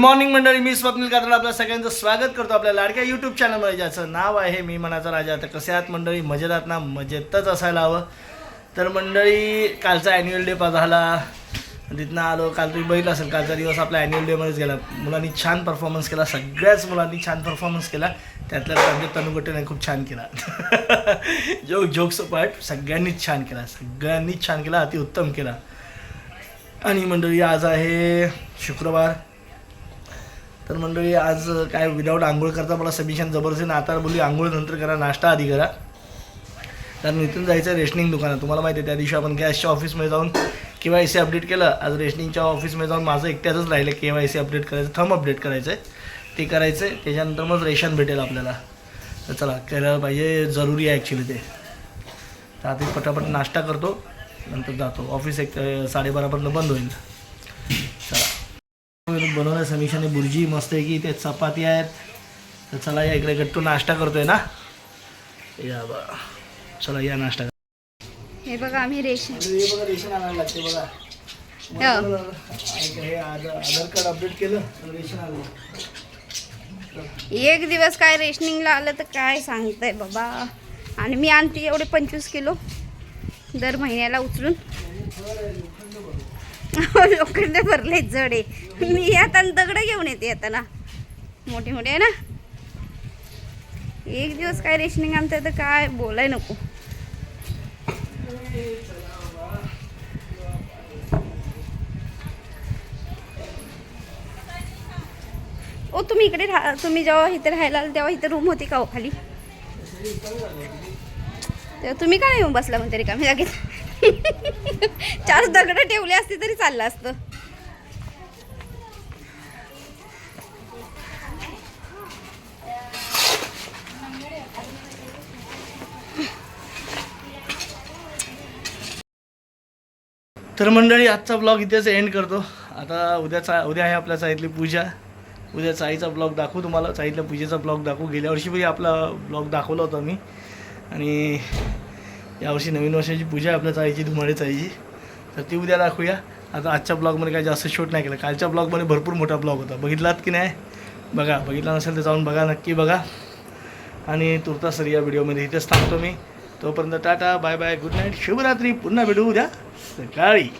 Morning मंडळी मी स्वप्नील कात्रा आपल्या सगळ्यांचं स्वागत करतो आपल्या लाडक्या यूट्यूब चॅनलमध्ये ज्याचं नाव आहे मी मनाचा राजा. तर कसे आहात मंडळी? मजेत आहात ना? मजेतच असायला हवं. तर मंडळी कालचा ॲन्युअल डे झाला तिथनं आलो. काल तुम्ही बघितलं असेल कालचा दिवस आपला ॲन्युअल डेमध्येच गेला. मुलांनी छान परफॉर्मन्स केला. सगळ्याच मुलांनी छान परफॉर्मन्स केला. त्यातल्या त्यात तनुगटेने खूप छान केला. जोक जोक्स पार्ट सगळ्यांनीच छान केला. सगळ्यांनीच छान केला. अतिउत्तम केला. आणि मंडळी आज आहे शुक्रवार. तर मंडळी आज काय विदाऊट आंघोळ करता मला सबमिशन जबरदस्ती आता बोलली आंघोळ नंतर करा नाश्ता आधी करा. कारण इथून जायचं रेशनिंग दुकानात. तुम्हाला माहिती आहे त्या दिवशी आपण गॅसच्या ऑफिसमध्ये जाऊन के वाय सी अपडेट केलं. आज रेशनिंगच्या ऑफिसमध्ये जाऊन माझं एकट्यातच राहिलं के वाय सी अपडेट करायचं थंब अपडेट करायचं आहे ते करायचं आहे त्याच्यानंतर मग रेशन भेटेल आपल्याला. तर चला केलं पाहिजे जरुरी आहे ॲक्च्युली ते. तर आता पटापट नाश्ता करतो नंतर जातो. ऑफिस एक साडेबारापर्यंत बंद होईल. बनवलं समीक्षाने बुर्जी मस्त आहे की ते चपाती आहेत. तर चला या इकडे गट्टू नाश्ता करतोय ना? या बा. चला या नाश्ता. हे बघा आम्ही रेशन. हे बघा रेशन आणायला लागते बघा. हो. आधार आधार कार्ड अपडेट केलं तर रेशन आलं. एक दिवस काय रेशनिंगला आलं तर काय सांगताय बाबा? आणि मी आणते एवढे पंचवीस किलो दर महिन्याला उचलून. लोखंड भरले जड. आहे मी आता दगड घेऊन येते येताना. मोठे मोठे आहे ना? एक दिवस काय रेशनिंग आमचं तर काय बोलाय नको. ओ तुम्ही इकडे राहा. तुम्ही जेव्हा इथे राहायला आले तेव्हा इथे रूम होती का हो खाली? तेव्हा तुम्ही काय येऊन बसला म्हणते रिकामी जागेत? चार दगड ठेवले असते तरी चाललं असतं. तर मंडळी आजचा ब्लॉग इथेच एंड करतो. आता उद्याचा उद्या आहे आपल्या साईतली पूजा. उद्या साईचा ब्लॉग दाखवू तुम्हाला. साईतल्या पूजेचा ब्लॉग दाखवू. गेल्या वर्षी पण आपला ब्लॉग दाखवला होता मी. आणि यावर्षी नवीन वर्षाची पूजा आहे आपल्या चाईची धुमाळे चाईची तर ती उद्या दाखवूया. आता आजच्या ब्लॉगमध्ये काय जास्त शूट नाही केलं. कालच्या ब्लॉगमध्ये भरपूर मोठा ब्लॉग होता. बघितलात की नाही? बघा बघितला नसेल तर जाऊन बघा नक्की बघा. आणि तुर्ता सर या व्हिडिओमध्ये इथेच थांबतो मी. तोपर्यंत tata bye bye good night शुभरात्री. पुन्हा भेटू उद्या सकाळी.